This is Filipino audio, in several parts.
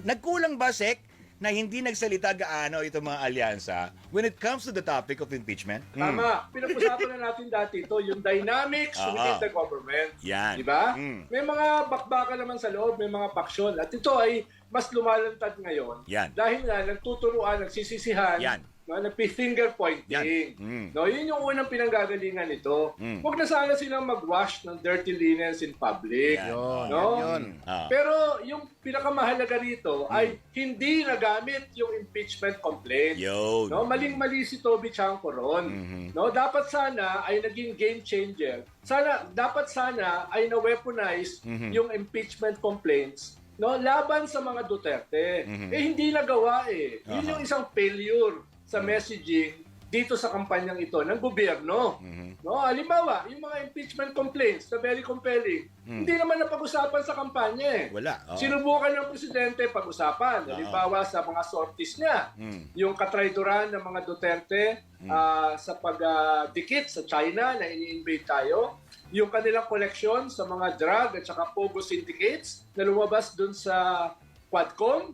Nagkulang ba, Sek, na hindi nagsalita gaano itong mga alyansa when it comes to the topic of impeachment? Mm. Tama. Pinag-usapan na natin dati ito, yung dynamics Ah, within the government. Yan. Di ba? Mm. May mga bakbakan naman sa loob, may mga paksyon. At ito ay mas lumalantad ngayon. Yan. Dahil nga, nagtuturuan, nagsisisihan, Yan. No, nagpi-finger pointing. Yan. Mm. No, yun yung unang pinanggagalingan nito. Mm. Huwag na sana silang mag-wash ng dirty linens in public. Yan. No? Yan, yun. Ah. Pero yung pinakamahalaga rito ay hindi nagamit yung impeachment complaint. Yun. No, maling-mali si Toby Chanco ron. Mhm. No, dapat sana ay naging game changer. Sana dapat sana ay na-weaponize Mhm. yung impeachment complaints no laban sa mga Duterte. Mhm. Eh hindi nagawa eh. Yun Aha. yung isang failure sa messaging dito sa kampanyang ito ng gobyerno. Mhm. No, halimbawa, yung mga impeachment complaints na very compelling, Mhm. hindi naman napag-usapan sa kampanya eh. Wala. Oo. Sinubukan ng presidente pag-usapan. Halimbawa sa mga sorties niya. Mm. Yung katraidoran ng mga Duterte ah, sa pagdikit sa China na ini-invade tayo. Yung kanilang koleksyon sa mga drug at saka pogo syndicates na lumabas dun sa Quadcom.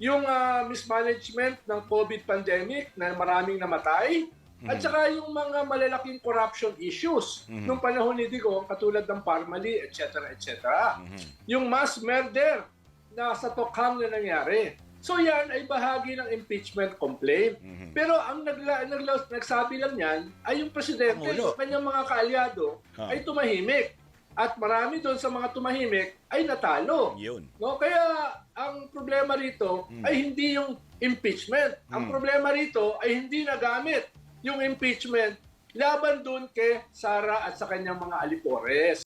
Yung ah, mismanagement ng COVID pandemic na maraming namatay. At saka yung mga malalaking corruption issues nung panahon ni Digong katulad ng Parmali, etc. etc. Yung mass murder na sa Tokhang na nangyari. So yan ay bahagi ng impeachment complaint. Pero ang nagla, nagla, nagsabi lang yan ay yung presidente, yung kanyang mga kaalyado Ah. ay tumahimik. At marami doon sa mga tumahimik ay natalo. Yun. No, kaya ang problema rito ay hindi yung impeachment. Ang problema rito ay hindi nagamit yung impeachment laban doon kay Sara at sa kanyang mga alipores.